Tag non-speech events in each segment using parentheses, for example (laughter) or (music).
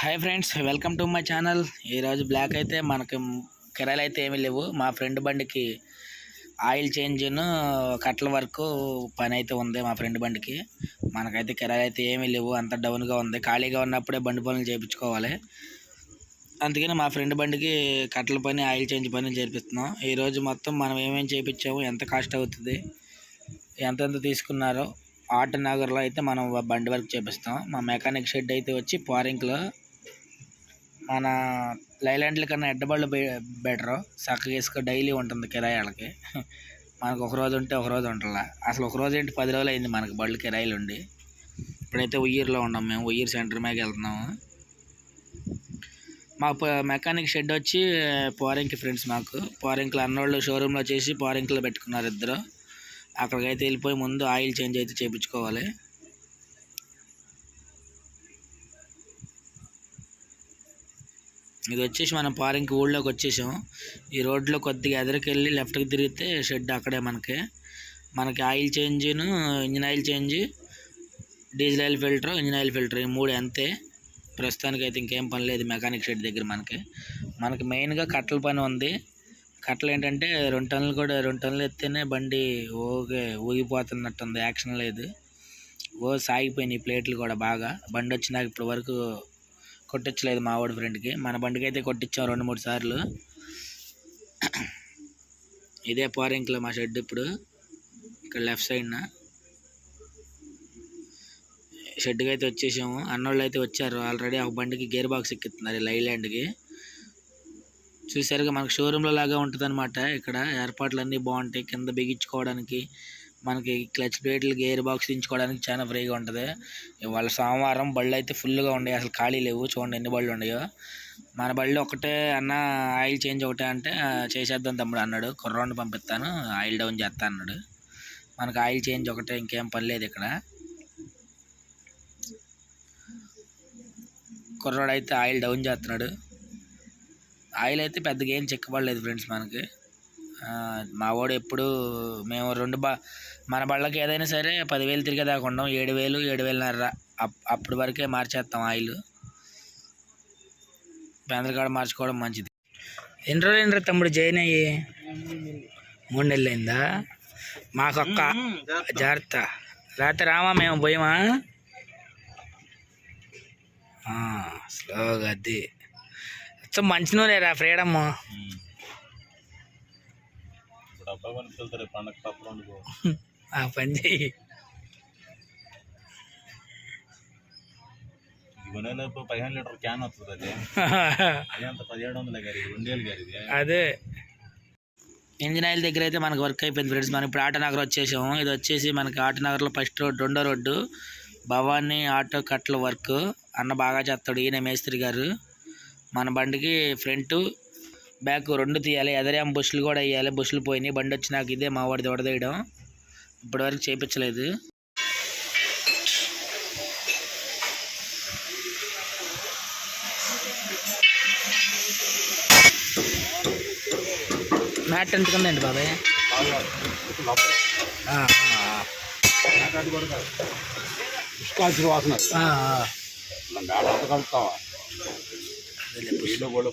Hi friends welcome to my channel ఈరోజు black అయితే మనకి కిరాయిలు అయితే ఏమీ లేవు. మా ఫ్రెండ్ బండికి ఆయిల్ చేంజ్ను కట్ల వరకు పని అయితే ఉంది మా ఫ్రెండ్ బండికి. మనకైతే కిరాయిలు అయితే ఏమీ లేవు. అంత డౌన్గా ఉంది. ఖాళీగా ఉన్నప్పుడే బండి పనులు చేయించుకోవాలి అందుకని మా ఫ్రెండ్ బండికి కట్టల పని ఆయిల్ చేంజ్ పని చేపిస్తున్నాం. ఈరోజు మొత్తం మనం ఏమేమి చేయించాము ఎంత కాస్ట్ అవుతుంది ఎంతెంత తీసుకున్నారో ఆటనగర్లో అయితే మనం బండి వర్క్ చేపిస్తాం. మా మెకానిక్ షెడ్ అయితే వచ్చి పారింగ్లో మన లైలాండ్ల కన్నా ఎడ్డబళ్ళు బెటరు. చక్కగా ఇసుక డైలీ ఉంటుంది కిరాయాలకి. మనకు ఒక రోజు ఉంటే ఒక రోజు ఉంటుందా అసలు ఒక రోజు ఏంటి? పది రోజులు అయింది మనకు బళ్ళు కిరాయిలు ఉండి. ఇప్పుడైతే ఉయ్యూరులో ఉన్నాం మేము. ఉయ్యూరు సెంటర్ మీద వెళ్తున్నాము. మా మెకానిక్ షెడ్ వచ్చి పోరింగ్కి ఫ్రెండ్స్ మాకు. పోరింగ్లో అన్నోళ్ళు షోరూంలో చేసి పోరింగ్లో పెట్టుకున్నారు ఇద్దరు. అక్కడికైతే వెళ్ళిపోయి ముందు ఆయిల్ చేంజ్ అయితే చేయించుకోవాలి ఇది వచ్చేసి మనం పారింకి ఊళ్ళోకి వచ్చేసాం. ఈ రోడ్లో కొద్దిగా ఎదరికెళ్ళి లెఫ్ట్కి తిరిగితే షెడ్ అక్కడే మనకి. మనకి oil చేంజ్ను engine oil change diesel oil filter engine oil filter ఈ మూడు అంతే. ప్రస్తుతానికి అయితే ఇంకేం పని లేదు మెకానిక్ షెడ్ దగ్గర మనకి. మనకి మెయిన్గా కట్టల పని ఉంది. కట్టలు ఏంటంటే రెండు టన్నులు కూడా రెండు టన్నులు ఎత్తేనే బండి ఓకే ఊగిపోతున్నట్టు ఉంది యాక్షన్ లేదు. ఓ సాగిపోయినాయి ప్లేట్లు కూడా బాగా. బండి వచ్చినాక ఇప్పటి వరకు కొట్టించలేదు మా వాడి ఫ్రెండ్కి మన బండికి అయితే కొట్టించాం రెండు మూడు సార్లు. ఇదే పోరింక్లో మా షెడ్ ఇప్పుడు. ఇక్కడ లెఫ్ట్ సైడ్న షెడ్కి అయితే వచ్చేసాము. అన్నోళ్ళు అయితే వచ్చారు. ఆల్రెడీ ఒక బండికి గేర్ బాక్స్ ఎక్కిస్తున్నారు లైలాండ్కి చూసారుగా మనకు షోరూంలో లాగా ఉంటుంది అనమాట ఇక్కడ ఏర్పాట్లు అన్నీ బాగుంటాయి. కింద బిగించుకోవడానికి మనకి క్లచ్ ప్లేట్లు గేర్ బాక్స్ దించుకోవడానికి చాలా ఫ్రీగా ఉంటుంది. ఇవాళ సోమవారం బళ్ళు అయితే ఫుల్గా ఉన్నాయి అసలు ఖాళీ లేవు. చూడండి ఎన్ని బళ్ళు ఉన్నాయో. మన బళ్ళు ఒకటే అన్న ఆయిల్ చేంజ్ ఒకటే అంటే చేసేద్దాం తమ్ముడు అన్నాడు. కుర్రోడిని పంపిస్తాను. ఆయిల్ డౌన్ చేస్తా అన్నాడు. మనకు ఆయిల్ చేంజ్ ఒకటే ఇంకేం పని లేదు ఇక్కడ. కుర్రోడు అయితే ఆయిల్ డౌన్ చేస్తున్నాడు. ఆయిల్ అయితే పెద్దగా ఏం చెక్కబడలేదు ఫ్రెండ్స్ మనకి. మా వాడు ఎప్పుడు మేము రెండు బా మన బళ్ళకి ఏదైనా సరే పదివేలు తిరిగేదాకా ఉండం. ఏడు వేలు ఏడు వేలున్నర అప్- అప్పటి వరకే మార్చేస్తాం ఆయిల్. కాడ మార్చుకోవడం మంచిది. ఎన్ని రోజులు ఎన్ని తమ్ముడు జాయిన్ అయ్యి? మూడు నెలలు అయిందా మాకు ఒక్క జాగ్రత్త. లేకపోతే రామా మేము పోయామా? స్లోగా అది సో మంచి నూనె రా ఫ్రీడమ్ పండగ (laughs) ఆ పని చెయ్యి. లీటర్ క్యాన్ వస్తుంది అది. (laughs) అది అంత పదిహేడు వందల గారి రెండేళ్ళు గారి ఇది. అదే. ఇంజిన్ ఆయిల్ దగ్గర అయితే మనకు వర్క్ అయిపోయింది ఫ్రెండ్స్. మనం ఇప్పుడు ఆటోనగర్ వచ్చేసాము. ఇది వచ్చేసి మనకి ఆటోనగర్లో ఫస్ట్ రోడ్ రెండో రోడ్డు. భవానీ ఆటో కట్ల వర్క్. అన్న బాగా చేస్తాడు. ఈయన మేస్త్రి గారు. మన బండికి ఫ్రంట్ బ్యాక్ రెండు తీయాలి ఎదరేం బుష్లు కూడా వేయాలి బుష్లు పోయినాయి బండి వచ్చినాక ఇదే మా వాడిది వడదేయడం ఇప్పటివరకు చేయించలేదు మ్యాట్ ఎంత ఉందండి బాబాయ్? వాసన. మేడ అంత కలుపుతావా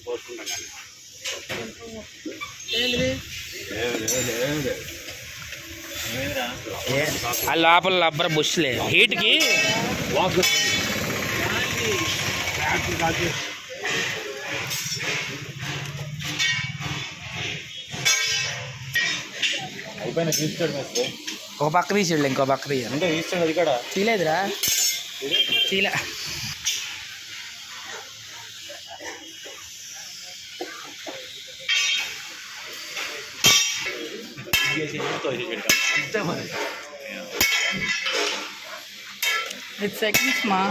పోసుకుంటాం కానీ. ఆ లోపల రబ్బర్ బుష్లే హీట్కి వాసన ఫ్యాక్టరీ కాల్చి అయిపోయిన తీసుకోడు మేస్తే ఒక పక్క తీసేళ్ళు ఇంకో పక్క తీయాలి అంటే తీస్తాడు అది కూడా తీలేదురా తీలే తీసేసి ఇంటితో ఇది పెట్టాం. అంతే మరి విత్ సెకండ్స్ మా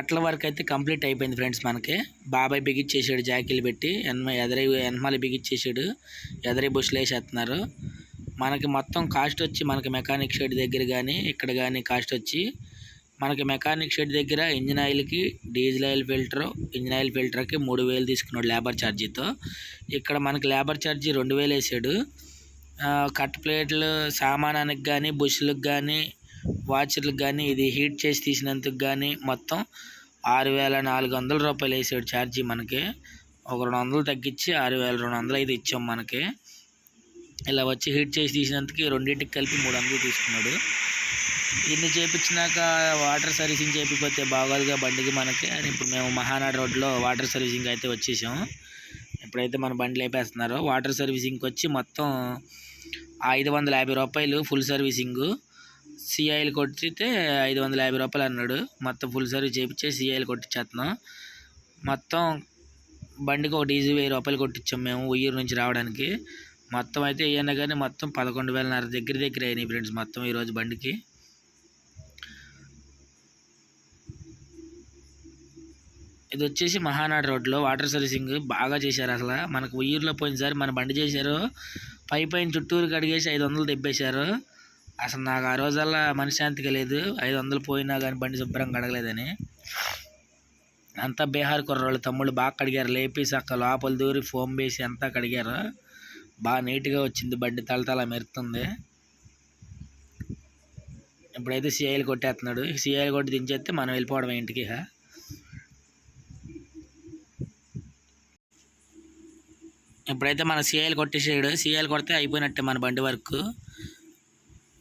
కట్ల వర్క్ అయితే కంప్లీట్ అయిపోయింది ఫ్రెండ్స్ మనకి. బాబాయ్ బిగిచ్చేసాడు జాకీలు పెట్టి. ఎన్మ ఎదరి ఎనమాలి బిగిచ్చేసాడు. ఎదరి బుష్లు వేసేస్తున్నారు మనకి మొత్తం కాస్ట్ వచ్చి మనకి మెకానిక్ షెడ్ దగ్గర కానీ ఇక్కడ కానీ కాస్ట్ వచ్చి మనకి మెకానిక్ షెడ్ దగ్గర engine ఆయిల్కి diesel oil filter engine oil ఫిల్టర్కి మూడు వేలు తీసుకున్నాడు లేబర్ ఛార్జీతో. ఇక్కడ మనకి లేబర్ ఛార్జీ రెండు వేలు వేసాడు కట్ ప్లేట్లు సామానానికి కానీ బుష్లకు కానీ వాచర్లకు కానీ ఇది హీట్ చేసి తీసినందుకు కానీ మొత్తం ఆరు వేల నాలుగు వందల రూపాయలు వేసాడు ఛార్జీ మనకి. ఒక రెండు వందలు తగ్గించి ఆరు వేల రెండు వందలు అయితే ఇచ్చాం మనకి. ఇలా వచ్చి హీట్ చేసి తీసినందుకు రెండింటికి కలిపి మూడు వందలు తీసుకున్నాడు. ఇన్ని చేపించినాక వాటర్ సర్వీసింగ్ చేపిపోతే బాగోదుగా బండికి మనకి. అని ఇప్పుడు మేము మహానాడు రోడ్లో వాటర్ సర్వీసింగ్ అయితే వచ్చేసాము ఇప్పుడైతే మన బండి లేపేస్తున్నారు వాటర్ సర్వీసింగ్కి వచ్చి మొత్తం ఐదు వందల యాభై రూపాయలు ఫుల్ సర్వీసింగు. సిఐలు కొట్టితే ఐదు వందల యాభై రూపాయలు అన్నాడు. మొత్తం ఫుల్ సర్వీస్ చేయించే సిఐలు కొట్టించేస్తున్నాం మొత్తం బండికి ఒక డీజిల్ వెయ్యి రూపాయలు కొట్టించాం మేము ఉయ్యూరు నుంచి రావడానికి. మొత్తం అయితే ఏమైనా కానీ మొత్తం పదకొండు వేలన్నర దగ్గర దగ్గర అయినాయి ఫ్రెండ్స్ మొత్తం ఈరోజు బండికి. ఇది వచ్చేసి మహానాడు రోడ్లో వాటర్ సర్వీసింగ్ బాగా చేశారు అసలు. మనకు ఉయ్యూరులో పోయినసారి మన బండి చేశారు. పై పైన చుట్టూరు కడిగేసి ఐదు వందలు తెప్పేశారు. అసలు నాకు ఆ రోజల్లా మనశ్శాంతిగా లేదు. ఐదు వందలు పోయినా కానీ బండి శుభ్రంగా కడగలేదని అంతా బీహార్ కుర్రోళ్ళు తమ్ముళ్ళు బాగా కడిగారు. లేపేసి అక్క లోపల దూరి ఫోమ్ వేసి అంతా కడిగారు. బాగా నీట్గా వచ్చింది బండి తలతల మెరుతుంది. ఇప్పుడైతే సిఐలు కొట్టేస్తున్నాడు. సిఐలు కొట్టి దించేస్తే మనం వెళ్ళిపోవడం ఇంటికి ఇప్పుడైతే మన సిఐలు కొట్టేసాడు. సిఐలు కొడితే అయిపోయినట్టే మన బండి వర్క్.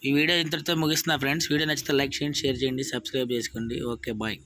ఈ వీడియో ఇంతటితో ముగిస్తున్నా ఫ్రెండ్స్ వీడియో నచ్చితే లైక్ చేయండి షేర్ చేయండి సబ్స్క్రైబ్ చేసుకోండి. Okay bye